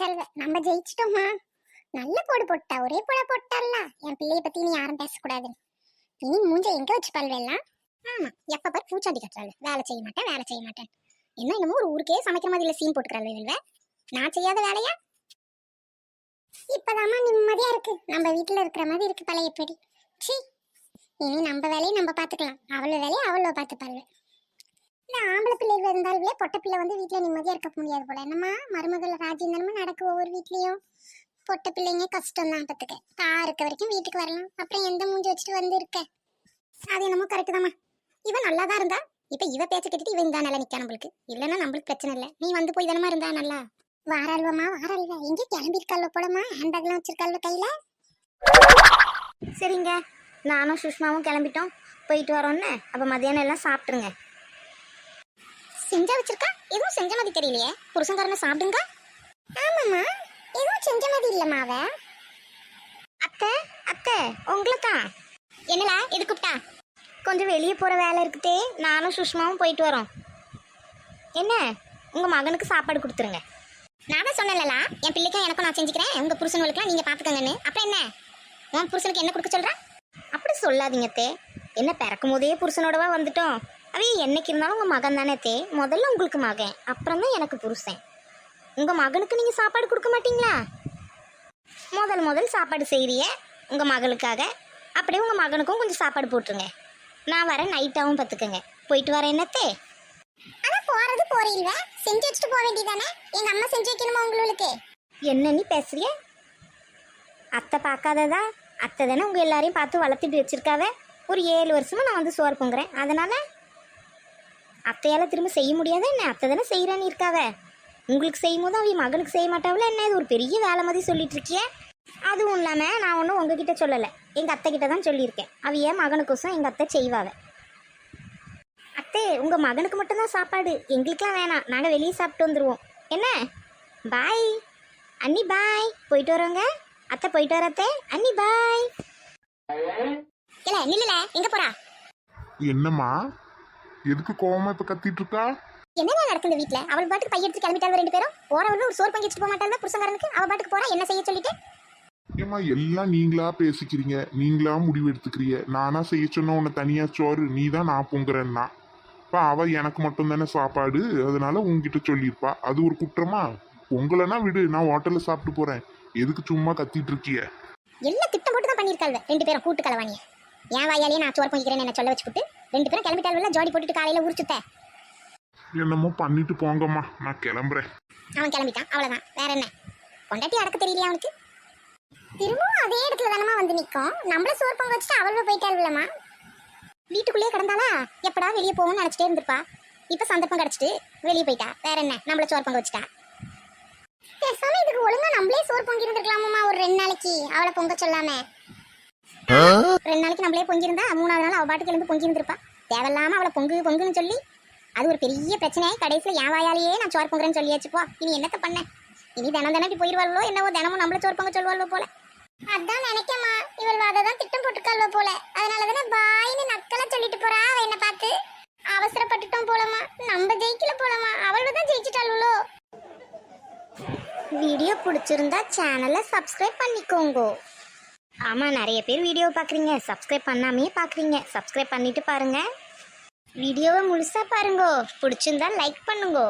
செல்வ நம்ம ஜெயிச்சிட்டோமா? நல்ல போடு போட்டா ஒரே போட போட்டால என் பிள்ளைய பத்தி நீ யாரும் பேசக்கூடாது. இனி மூஞ்ச எங்க வச்சு பல்வெல்லாம் ஆமா எப்ப பார் பூச்சாண்டி கட்டுறாள். வேலை செய்ய மாட்டேன் வேலை செய்ய மாட்டேன். என்ன என்னமோ ஒரு ஊருக்கே சமைக்கிற மாதிரி இல்ல சீன் போட்டுக்கிறாள் இவள்வ நான் செய்யாத வேலையா? இப்பதாம்மா நிம்மதியா இருக்கு. நம்ம வீட்டுல இருக்கிற மாதிரி இருக்கு பழைய படி சி இனி நம்ம வேலையை நம்ம பாத்துக்கலாம். அவளோ வேலையை அவளோ பார்த்துப்பாள் இல்லை ஆம்பளை பிள்ளைகள் இருந்தாலுமே பொட்டை பிள்ளை வந்து வீட்டில் நிம்மதியாக இருக்க முடியாது போல. என்னம்மா மருமகள் ராஜேந்திரமா நடக்கு ஒவ்வொரு வீட்லேயும். பொட்டை பிள்ளைங்க கஷ்டம் தான் பார்த்துக்க தா இருக்க வரைக்கும் வீட்டுக்கு வரலாம் அப்புறம் எந்த மூஞ்சி வச்சுட்டு வந்து இருக்க? அது என்னமோ கரெக்டு தாம்மா. இவன் நல்லா தான் இருந்தா. இப்போ இவ பேச்ச கேட்டுட்டு இவன் தான் நல்லா நிற்கா நம்மளுக்கு. இல்லைன்னா நம்மளுக்கு பிரச்சனை இல்லை. நீ வந்து போய் தானமா இருந்தா நல்லா? வாராள்வமா வாராள்வா. எங்கே கிளம்பி இருக்காள்வ போலமா ஹேண்ட்பேக்லாம் வச்சிருக்காள்வ கையில? சரிங்க. நானும் சுஷ்மாவும் கிளம்பிட்டோம். போயிட்டு வரோன்னு. அப்போ மதியானம் எல்லாம் சாப்பிட்ருங்க செஞ்சா வச்சிருக்கா? எதுவும் செஞ்ச மாதிரி தெரியலையே. புருஷன்காரனை சாப்பிடுங்க. ஆமாம்மா. எதுவும் செஞ்ச மாதிரி இல்லம்மா அவ. அத்தை அத்தை உங்களை தான் என்னலா எது கூப்பிட்டா? கொஞ்சம் வெளியே போகிற வேலை இருக்குதே. நானும் சுஷ்மாவும் போயிட்டு வரோம். என்ன? உங்கள் மகனுக்கு சாப்பாடு கொடுத்துருங்க. நான் தான் சொன்னேன்லலா என் பிள்ளைக்கும் எனக்கும் நான் செஞ்சுக்கிறேன். உங்க புருஷனுங்களுக்குலாம் நீங்க பாத்துக்கங்கன்னு. அப்புறம் என்ன? உன் புருஷனுக்கு என்ன கொடுக்க சொல்ற? அப்படி சொல்லாதீங்க தே என்ன பிறக்கும் போதே புருஷனோடவா வந்துட்டோம். அவ என்னைக்கு இருந்தாலும் உங்கள் மகன் தானே தே. முதல்ல உங்களுக்கு மகன் அப்புறம் தான் எனக்கு புருஷன். உங்கள் மகனுக்கு நீங்கள் சாப்பாடு கொடுக்க மாட்டீங்களா? முதல் முதல் சாப்பாடு செய்கிறிய உங்கள் மகளுக்காக. அப்படியே உங்கள் மகனுக்கும் கொஞ்சம் சாப்பாடு போட்டுருங்க. நான் வரேன் நைட்டாகவும் பார்த்துக்கங்க. போயிட்டு வரேன் என்னத்தே ஆனா போறது போறீல்வ செஞ்சு வச்சுட்டு போக வேண்டியதானே? எங்க அம்மா செஞ்சு வைக்கணுமா உங்களுக்கு என்ன நீ பேசுறிய? அத்தை பார்க்காததா? அத்தை தானே உங்கள் எல்லாரையும் பார்த்து வளர்த்துட்டு வச்சிருக்காவ? ஒரு ஏழு வருஷமா நான் வந்து சோறு பொங்குறேன். அதனால அத்தையால திரும்ப செய்ய முடியாத என்ன? அத்தை தானே செய்கிறேன்னு இருக்காவ. உங்களுக்கு செய்யும் போது அவ மகனுக்கு செய்ய மாட்டாவில என்ன? இது ஒரு பெரிய வேலை மாதிரி சொல்லிட்டு இருக்கிய. அதுவும் இல்லாமல் நான் ஒன்றும் உங்ககிட்ட சொல்லலை. எங்கள் அத்தை கிட்ட தான் சொல்லியிருக்கேன். அவ ஏன் மகனுக்கோசம் எங்கள் அத்தை செய்வாவ? அத்தே உங்கள் மகனுக்கு மட்டும்தான் சாப்பாடு. எங்களுக்கெல்லாம் வேணாம். நாங்கள் வெளியே சாப்பிட்டு வந்துடுவோம் என்ன? பாய் அண்ணி பாய் போயிட்டு வரோங்க. அத்தை போயிட்டு வர அத்தை. அண்ணி பாய் இல்ல நில்லுல. எங்க போறா? என்னம்மா? எதுக்கு கோவமா இப்ப கத்திட்டு இருக்கா? என்னதான் நடக்குது வீட்ல? அவள் பாட்டுக்கு பைய எடுத்து கிளம்பிட்டாள் ரெண்டு பேரும். போறவங்க ஒரு சோறு பங்கி வச்சுட்டு போக மாட்டாங்க புருஷங்காரனுக்கு அவ பாட்டுக்கு போறா என்ன செய்ய சொல்லிட்டு? ஏம்மா எல்லாம் நீங்களா பேசிக்கிறீங்க? நீங்களா முடிவு எடுத்துக்கிறீங்க? நானா செய்ய சொன்ன உன்னை தனியா சோறு நீ தான் நான் பொங்குறேன்னா. இப்போ அவ எனக்கு மட்டும் தானே சாப்பாடு? அதனால உன்கிட்ட சொல்லியிருப்பா. அது ஒரு குற்றமா? பொங்கலைன்னா விடு நான் ஹோட்டல்ல சாப்பிட்டு போறேன். எதுக்கு சும்மா கத்திட்டு இருக்கிய? எல்லாம் திட்டம் போட்டு தான் பண்ணியிருக்காள் ரெண்டு பேரும் கூட்டு கலவாணிய. என் வாயாலேயே நான் சோறு பொங்கிக்கிறேன்னு என்ன சொல்ல வச்சுட்டு ரெண்டு பேரும் கிளம்பிட்டாள் ஜோடி போட்டுட்டு காலையில ஊர்ச்சுத்த என்னமோ பண்ணிட்டு போங்கம்மா. நான் கிளம்புறேன். அவன் கிளம்பிட்டான். அவ்வளவுதான். வேற என்ன? கொண்டாட்டி அடக்க தெரியலையா அவனுக்கு? திரும்பவும் அதே இடத்துல தானமா வந்து நிக்கும். நம்மள சோறு பொங்க வச்சுட்டு அவள்வ போயிட்டாள்லமா வீட்டுக்குள்ளேயே கிடந்தாளா? எப்படா வெளியே போகும்னு நினைச்சிட்டே இருந்திருப்பா. இப்ப சந்தர்ப்பம் கிடைச்சிட்டு வெளியே போயிட்டா. வேற என்ன? நம்மள சோறு பொங்க வச்சுட்டா. பேசாம இதுக்கு ஒழுங்கா நம்மளே சோறு பொங்கி இருந்திருக்கலாமா ஒரு ரெண்டு நாளைக்கு. அவளை பொங்க சொல்லாம. ரெண்டு நாளைக்கு நம்மளே பொங்கியிருந்தா மூணாவது நாள் அவ பாட்டுக்கு எழுந்து பொங்கி இருந்திருப்பா தேவையில்லாம அவளை பொங்கு பொங்குன்னு சொல்லி அது ஒரு பெரிய பிரச்சனையாய் கடைசியில் என் வாயாலேயே நான் சோறு பொங்குறேன்னு சொல்லியாச்சு போ. இனி என்னத்த பண்ண? இனி தினம் தினம் இப்படி போயிடுவாளோ என்னவோ தினமும் நம்மள சோறு பொங்க சொல்லுவாளோ போல. அதான் நினைக்கமா இவள் அதை தான் திட்டம் போட்டுக்காளோ போல. அதனால தானே பாயின்னு நக்கலா சொல்லிட்டு போறா அவ என்ன பார்த்து. அவசரப்பட்டுட்டோம் போலமா நம்ம ஜெயிக்கல போலமா அவள் தான் ஜெயிச்சிட்டாளோ வீடியோ பிடிச்சிருந்தா சேனலை சப்ஸ்கிரைப் பண்ணிக்கோங்க. ஆமாம் நிறைய பேர் வீடியோ பார்க்குறீங்க. சப்ஸ்கிரைப் பண்ணாமையே பார்க்குறீங்க. சப்ஸ்கிரைப் பண்ணிவிட்டு பாருங்கள் வீடியோவை முழுசாக பாருங்கோ. பிடிச்சிருந்தா லைக் பண்ணுங்கோ.